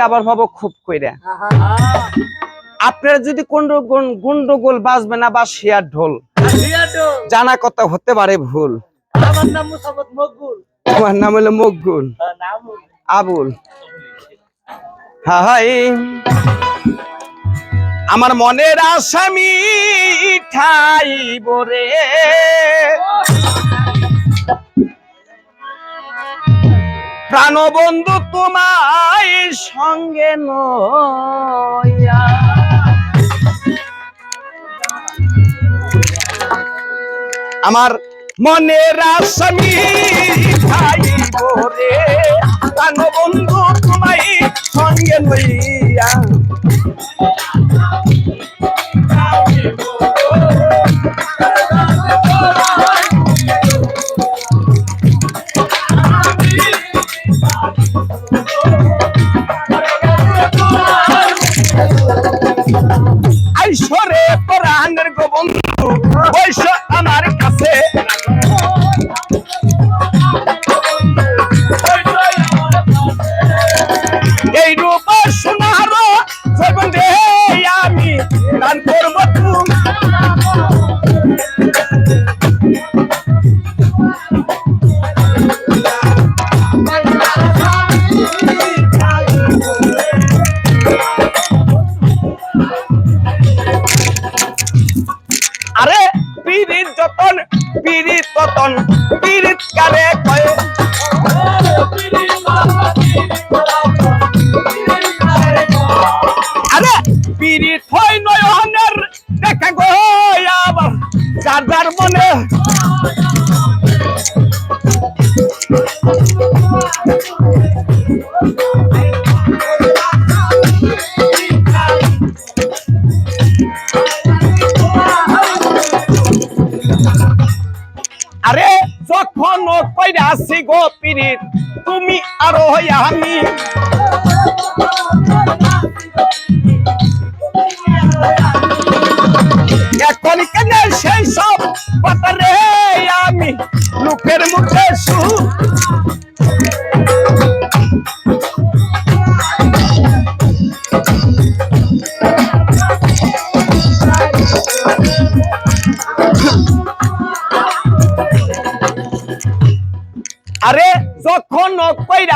আবার ভাবো খুব কইরা। আপনারা যদি কোন গুন্ডগোল বাজবে না বা শিয়ার ঢোল। জানা কথা হতে পারে ভুল। আমার নাম মকবুল। নাম হলো মকগুল আবুল। হাই। আমার মনের আসামি ঠাই বরে প্রাণবন্ধু তোমায় সঙ্গে নয়া আমার মনের আসামি ভাই বন্ধু তোমায় সঙ্গে লইয়া।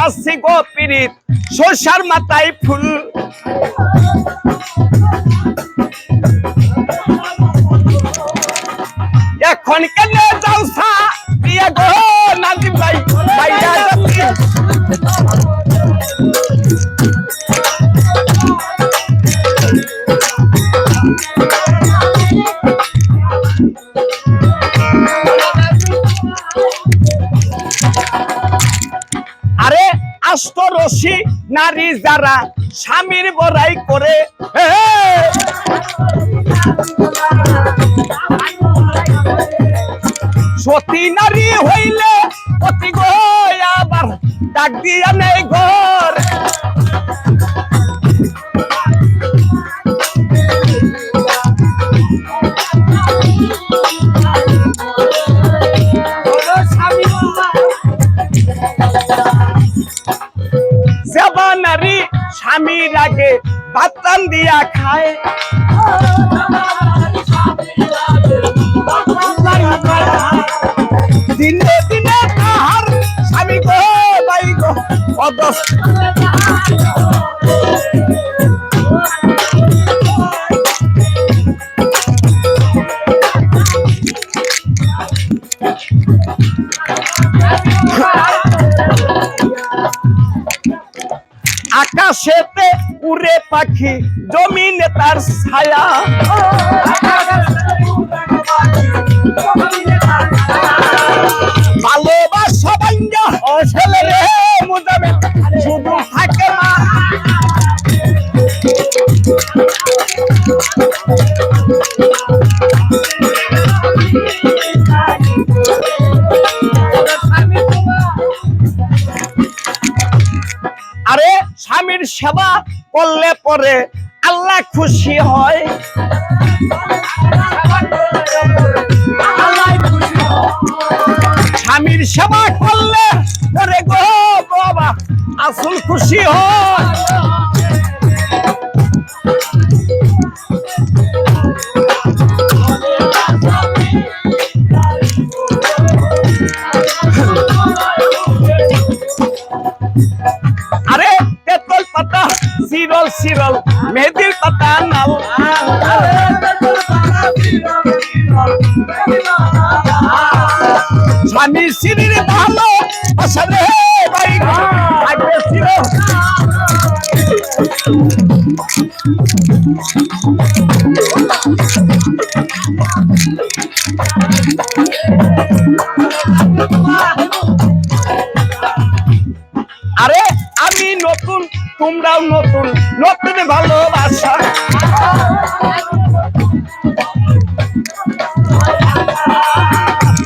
আসি গো পীড়িত শশার মাথায় ফুল। এখন কেন যাও সা প্রিয়া গো নাজিম ভাই ভাইয়া নারী যারা স্বামীর বড়াই করে সতী নারী হইলে অতি গো, আবার ডাক দিয়া নেই ঘর। স্বামীর আগে বাতান দিয়া খায়। দিনে দিনে তাহার স্বামী গো বাই গো অদস আকাশেতে উড়ে পাখি জমিনে তার ছায়া। ভালোবাসা বাঞ্জা ছেলে রে মুজাবে স্বামীর সেবা করলে পরে আল্লাহ খুশি হয়। স্বামীর সেবা করলে পরে গো বাবা, আসল খুশি হয়। চিরল মেহেদির কথা নাও স্বামী শ্রীর ভালো আসলে তোমরাও নতুন নতুন ভালোবাসা।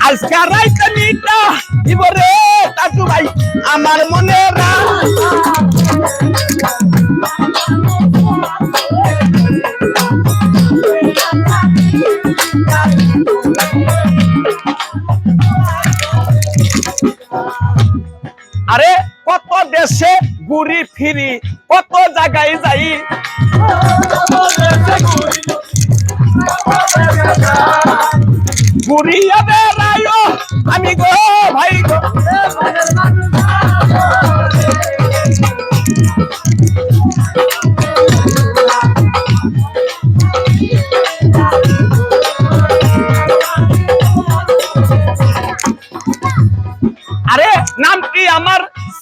আজকে রাইতে নিটা কি বলে তাতু ভাই আমার মনে রা ঘুরি ফিরি কত জায়গায় যাই। ঘুরিয়া বেড়াই আমি গো ভাই গো।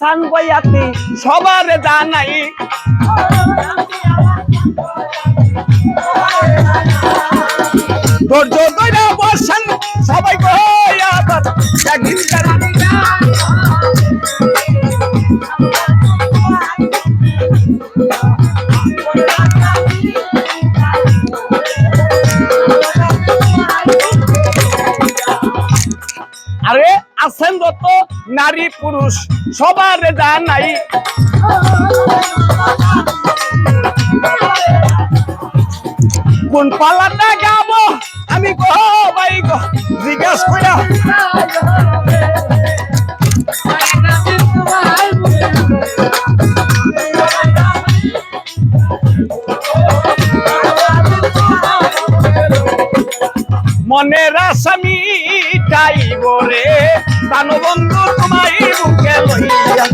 সানবয়াতি সবার জানাই। ধৈর্য ধরে বসেন সবাই একদিন আরে আছেন যত নারী পুরুষ, সবার জানাই কোন পালাটা গাবো? আমি গো ভাই গো, জিজ্ঞাস কইরা। মনের আসামি টাইব রে প্রাণবন্ধু তোমায় বুকে লইয়া